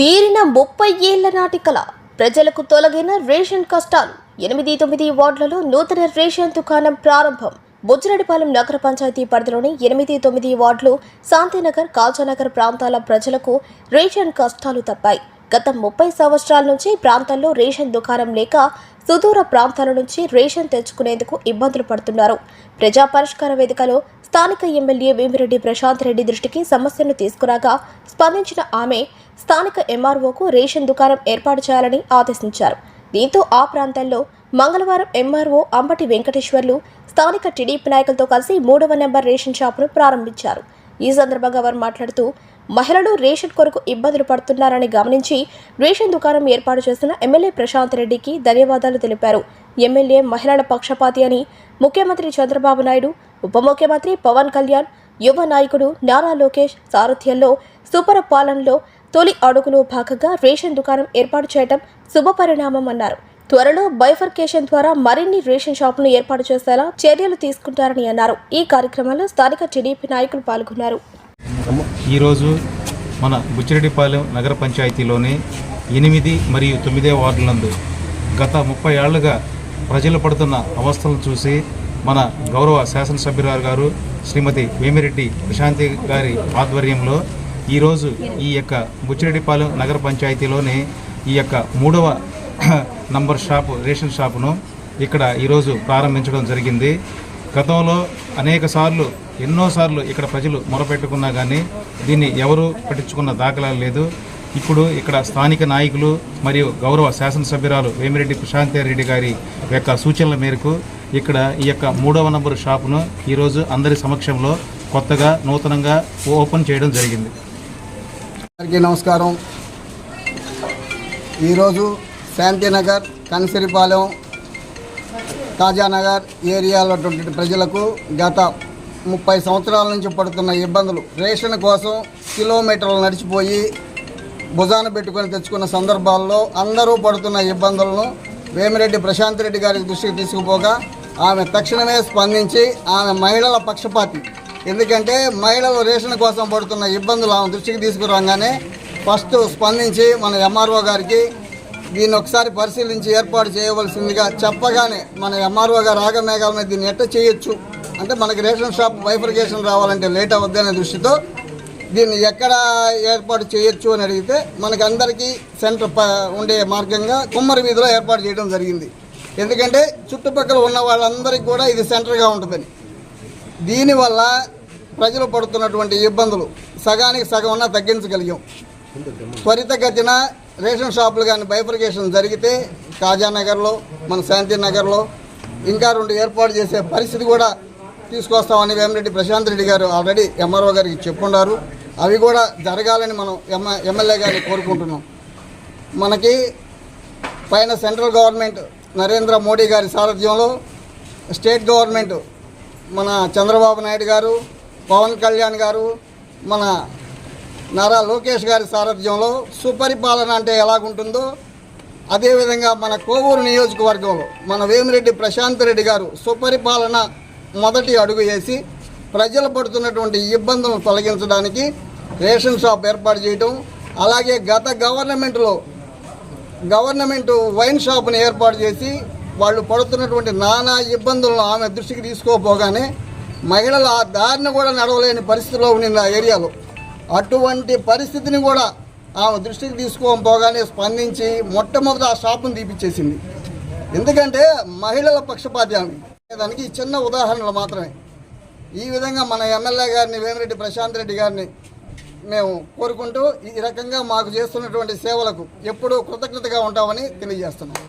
తీరిన ముప్పై ఏళ్ళ నాటి కల ప్రజలకు తొలగిన రేషన్ కష్టాలు. ఎనిమిది తొమ్మిది వార్డులలో నూతన రేషన్ దుకాణం ప్రారంభం. బుజ్జిరెడ్డిపాలెం నగర పంచాయతీ పరిధిలోని ఎనిమిది తొమ్మిది వార్డులు శాంతినగర్ కాల్చానగర్ ప్రాంతాల ప్రజలకు రేషన్ కష్టాలు తప్పాయి. గత ముప్పై సంవత్సరాల నుంచి ప్రాంతాల్లో రేషన్ దుకాణం లేక సుదూర ప్రాంతాల నుంచి రేషన్ తెచ్చుకునేందుకు ఇబ్బందులు పడుతున్నారు. ప్రజా పరిష్కార వేదికలో స్థానిక ఎమ్మెల్యే వేమిరెడ్డి ప్రశాంత్ రెడ్డి దృష్టికి సమస్యను తీసుకురాగా స్పందించిన ఆమె స్థానిక ఎంఆర్ఓకు రేషన్ దుకాణం ఏర్పాటు చేయాలని ఆదేశించారు. దీంతో ఆ ప్రాంతాల్లో మంగళవారం ఎంఆర్ఓ అంబటి వెంకటేశ్వర్లు స్థానిక టీడీపీ నాయకులతో కలిసి మూడవ నెంబర్ రేషన్ షాపును ప్రారంభించారు. ఈ సందర్భంగా వారు మాట్లాడుతూ మహిళలు రేషన్ కొరకు ఇబ్బందులు పడుతున్నారని గమనించి రేషన్ దుకాణం ఏర్పాటు చేసిన ఎమ్మెల్యే ప్రశాంత్ రెడ్డికి ధన్యవాదాలు తెలిపారు. ఎమ్మెల్యే మహిళల పక్షపాతి అని ముఖ్యమంత్రి చంద్రబాబు నాయుడు ఉప ముఖ్యమంత్రి పవన్ కళ్యాణ్ యువ నాయకుడు నారా లోకేష్ సారథ్యంలో సూపర పాలనలో తొలి అడుగులో భాగంగా రేషన్ దుకాణం ఏర్పాటు చేయడం శుభపరిణామం అన్నారు. త్వరలో బైఫర్కేషన్ ద్వారా మరిన్ని రేషన్ షాపులను ఏర్పాటు చేసేలా చర్యలు తీసుకుంటారని అన్నారు. ఈ కార్యక్రమంలో స్థానిక టీడీపీ నాయకులు పాల్గొన్నారు. ఈరోజు మన బుచ్చిరెడ్డిపాలెం నగర పంచాయతీలోని ఎనిమిది మరియు తొమ్మిదే వార్డులందు గత ముప్పై ఏళ్ళుగా ప్రజలు పడుతున్న అవస్థలను చూసి మన గౌరవ శాసనసభ్యురాలు గారు శ్రీమతి వేమిరెడ్డి ప్రశాంతి గారి ఆధ్వర్యంలో ఈరోజు ఈ యొక్క బుచ్చిరెడ్డిపాలెం నగర పంచాయతీలోని ఈ యొక్క మూడవ నంబర్ షాపు రేషన్ షాపును ఇక్కడ ఈరోజు ప్రారంభించడం జరిగింది. గతంలో అనేక సార్లు ఎన్నోసార్లు ఇక్కడ ప్రజలు మొరపెట్టుకున్నా కానీ దీన్ని ఎవరు పట్టించుకున్న దాఖలాలు లేదు. ఇప్పుడు ఇక్కడ స్థానిక నాయకులు మరియు గౌరవ శాసనసభ్యురాలు వేమిరెడ్డి ప్రశాంతారెడ్డి గారి యొక్క సూచనల మేరకు ఇక్కడ ఈ యొక్క మూడవ నంబరు షాపును ఈరోజు అందరి సమక్షంలో కొత్తగా నూతనంగా ఓపెన్ చేయడం జరిగింది. అందరికీ నమస్కారం. ఈరోజు శాంతినగర్ కన్సిరిపాలెం కాజానగర్ ఏరియాలో ప్రజలకు గత ముప్పై సంవత్సరాల నుంచి పడుతున్న ఇబ్బందులు. రేషన్ కోసం కిలోమీటర్లు నడిచిపోయి భుజాన పెట్టుకొని తెచ్చుకున్న సందర్భాల్లో అందరూ పడుతున్న ఇబ్బందులను వేమిరెడ్డి ప్రశాంత్ రెడ్డి గారి దృష్టికి తీసుకుపోగా ఆమె తక్షణమే స్పందించి ఆమె మహిళల పక్షపాతి. ఎందుకంటే మహిళలు రేషన్ కోసం పడుతున్న ఇబ్బందులు ఆమె దృష్టికి తీసుకురాగానే ఫస్ట్ స్పందించి మన ఎంఆర్ఓ గారికి దీన్ని ఒకసారి పరిశీలించి ఏర్పాటు చేయవలసిందిగా చెప్పగానే మన ఎంఆర్ఓ గారు రాగమేఘాల మీద దీన్ని ఎట్ట చేయొచ్చు? అంటే మనకి రేషన్ షాప్ బైఫర్కేషన్ రావాలంటే లేట్ అవద్దనే దృష్టితో దీన్ని ఎక్కడ ఏర్పాటు చేయొచ్చు అని అడిగితే మనకి అందరికీ సెంటర్ ప ఉండే మార్గంగా కుమ్మరి వీధిలో ఏర్పాటు చేయడం జరిగింది. ఎందుకంటే చుట్టుపక్కల ఉన్న వాళ్ళందరికీ కూడా ఇది సెంటర్గా ఉంటుందని. దీనివల్ల ప్రజలు పడుతున్నటువంటి ఇబ్బందులు సగానికి సగం ఉన్నా తగ్గించగలిగాం. త్వరితగతిన రేషన్ షాపులు కానీ బైఫర్కేషన్ జరిగితే కాజానగర్లో మన శాంతినగర్లో ఇంకా రెండు ఏర్పాటు చేసే పరిస్థితి కూడా తీసుకొస్తామని వేమిరెడ్డి ప్రశాంత్ రెడ్డి గారు ఆల్రెడీ ఎంఆర్ఓ గారికి చెప్పున్నారు అవి కూడా జరగాలని మనం ఎమ్మ ఎమ్మెల్యే గారిని కోరుకుంటున్నాం. మనకి పైన సెంట్రల్ గవర్నమెంట్ నరేంద్ర మోడీ గారి సారథ్యంలో స్టేట్ గవర్నమెంట్ మన చంద్రబాబు నాయుడు గారు పవన్ కళ్యాణ్ గారు మన నారా లోకేష్ గారి సారథ్యంలో సుపరిపాలన అంటే ఎలాగుంటుందో అదేవిధంగా మన కోవూరు నియోజకవర్గంలో మన వేమిరెడ్డి ప్రశాంత్ రెడ్డి గారు సుపరిపాలన మొదటి అడుగు వేసి ప్రజలు పడుతున్నటువంటి ఇబ్బందులను తొలగించడానికి రేషన్ షాప్ ఏర్పాటు చేయటం అలాగే గత గవర్నమెంట్లో గవర్నమెంట్ వైన్ షాప్ని ఏర్పాటు చేసి వాళ్ళు పడుతున్నటువంటి నానా ఇబ్బందులను ఆమె దృష్టికి తీసుకోపోగానే మహిళలు ఆ దారిని కూడా నడవలేని పరిస్థితిలో ఉండింది ఆ ఏరియాలో. అటువంటి పరిస్థితిని కూడా ఆమె దృష్టికి తీసుకోకపోగానే స్పందించి మొట్టమొదటి ఆ షాపును తీపిచ్చేసింది. ఎందుకంటే మహిళల పక్షపాతి దానికి ఈ చిన్న ఉదాహరణలు మాత్రమే. ఈ విధంగా మన ఎమ్మెల్యే గారిని వేమిరెడ్డి ప్రశాంత్ రెడ్డి గారిని మేము కోరుకుంటూ ఈ రకంగా మాకు చేస్తున్నటువంటి సేవలకు ఎప్పుడూ కృతజ్ఞతగా ఉంటామని తెలియజేస్తున్నాం.